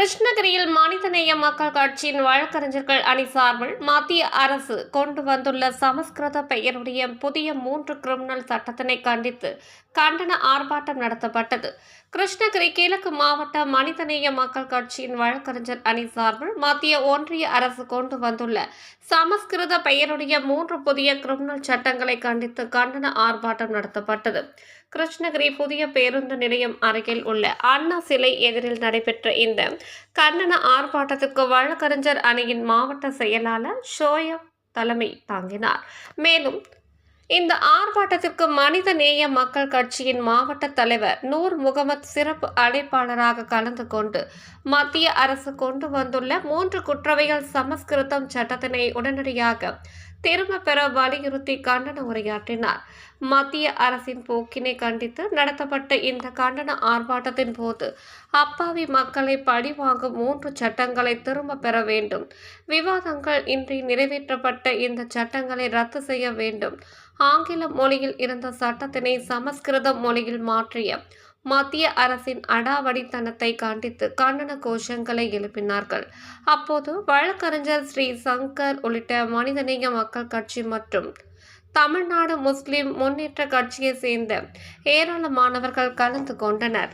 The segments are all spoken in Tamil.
கிருஷ்ணகிரியில் மனிதநேய மக்கள் கட்சியின் வழக்கறிஞர்கள் அணி சார்பில் மத்திய அரசு கொண்டு வந்துள்ள சமஸ்கிருத பெயருடைய புதிய மூன்று கிரிமினல் சட்டத்தினை கண்டித்து கண்டன ஆர்ப்பாட்டம் நடத்தப்பட்டது. கிருஷ்ணகிரி கிழக்கு மாவட்ட மனிதநேய மக்கள் கட்சியின் வழக்கறிஞர் அணி சார்பில் மத்திய ஒன்றிய அரசு கொண்டு வந்துள்ள சமஸ்கிருத பெயருடைய மூன்று புதிய கிரிமினல் சட்டங்களை கண்டித்து கண்டன ஆர்ப்பாட்டம் நடத்தப்பட்டது. கிருஷ்ணகிரி புதிய பேருந்து நிலையம் அருகில் உள்ள அண்ணா சிலை எதிரில் நடைபெற்ற இந்த கண்டன ஆர்ப்பாட்டத்துக்கு வழக்கறிஞர் அணியின் மாவட்ட செயலாளர் ஷோயப் தலைமை தாங்கினார். மேலும் இந்த ஆர்ப்பாட்டத்திற்கு மனித நேய மக்கள் கட்சியின் மாவட்ட தலைவர் நூர் முகமது சிறப்பு அழைப்பாளராக கலந்து கொண்டு மத்திய அரசு கொண்டு வந்துள்ள மூன்று குற்றவைகள் சமஸ்கிருதம் சட்டத்தினை உடனடியாக திரும்ப பெற வலியுறுத்தி கண்டன உரையாற்றினார். மத்திய அரசின் போக்கினை கண்டித்து நடத்தப்பட்ட இந்த கண்டன ஆர்ப்பாட்டத்தின் போது அப்பாவி மக்களை பழிவாங்கும் மூன்று சட்டங்களை திரும்ப பெற வேண்டும். விவாதங்கள் இன்றி நிறைவேற்றப்பட்ட இந்த சட்டங்களை ரத்து செய்ய வேண்டும். ஆங்கில மொழியில் இருந்த சட்டத்தினை சமஸ்கிருத மொழியில் மாற்றிய மத்திய அரசின் அடாவடித்தனத்தை கண்டித்து கண்டன கோஷங்களை எழுப்பினார்கள். அப்போது வழக்கறிஞர் ஸ்ரீ சங்கர் உள்ளிட்ட மனிதநேய மக்கள் கட்சி மற்றும் தமிழ்நாடு முஸ்லிம் முன்னேற்ற கட்சியை சேர்ந்த ஏராளமானவர்கள் கலந்து கொண்டனர்.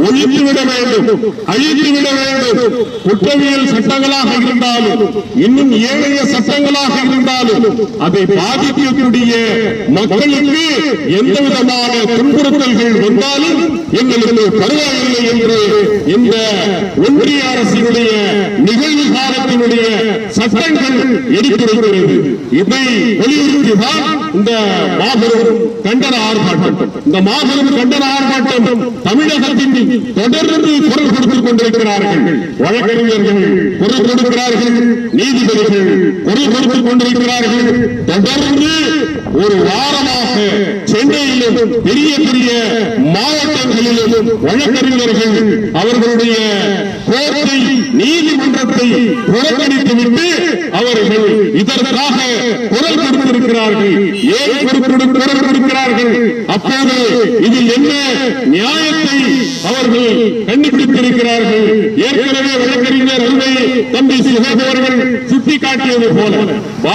ஒழித்துவிட வேண்டும் அழித்துவிட வேண்டும். குற்றவியல் சட்டங்களாக இருந்தாலும் இன்னும் ஏழைய சட்டங்களாக இருந்தாலும் அதை பாதிக்கக்கூடிய மக்களுக்கு எந்த விதமான துன்புறுத்தல்கள் வந்தாலும் எங்களுக்கு பரவாயில்லை என்று இந்த ஒன்றிய அரசினுடைய நிகழ்வு காலத்தினுடைய சட்டங்கள் எடுத்திருக்கிறது. இதை வலியுறுத்திதான் இந்த மாபெரும் கண்டன ஆர்ப்பாட்டம். இந்த மாபெரும் கண்டன ஆர்ப்பாட்டம் தமிழகத்தின் தொடர்ந்து குரல் கொடுத்துக் கொண்டிருக்கிறார்கள். வழக்கறிஞர்கள் குரல் கொடுக்கிறார்கள் நீதிபதிகள் குரல் கொடுத்துக் கொண்டிருக்கிறார்கள். தொடர்ந்து ஒரு வாரமாக சென்னையிலும் பெரிய பெரிய மாவட்டங்களிலும் வழக்கறிஞர்கள் அவர்களுடைய கோர்ட்டை நீதிமன்றத்தை புறக்கணித்துவிட்டு அவர்கள் இதற்காக குரல் கொடுத்திருக்கிறார்கள். ஏன் குரல் கொடுக்கிறார்கள் அப்போது இதில் என்ன நியாயத்தை அவர்கள் கண்டுபிடித்திருக்கிறார்கள்? ஏற்கனவே வழக்கறிஞர் அருமை தம்பி சிவகோர்கள் சுட்டிக்காட்டியது போல.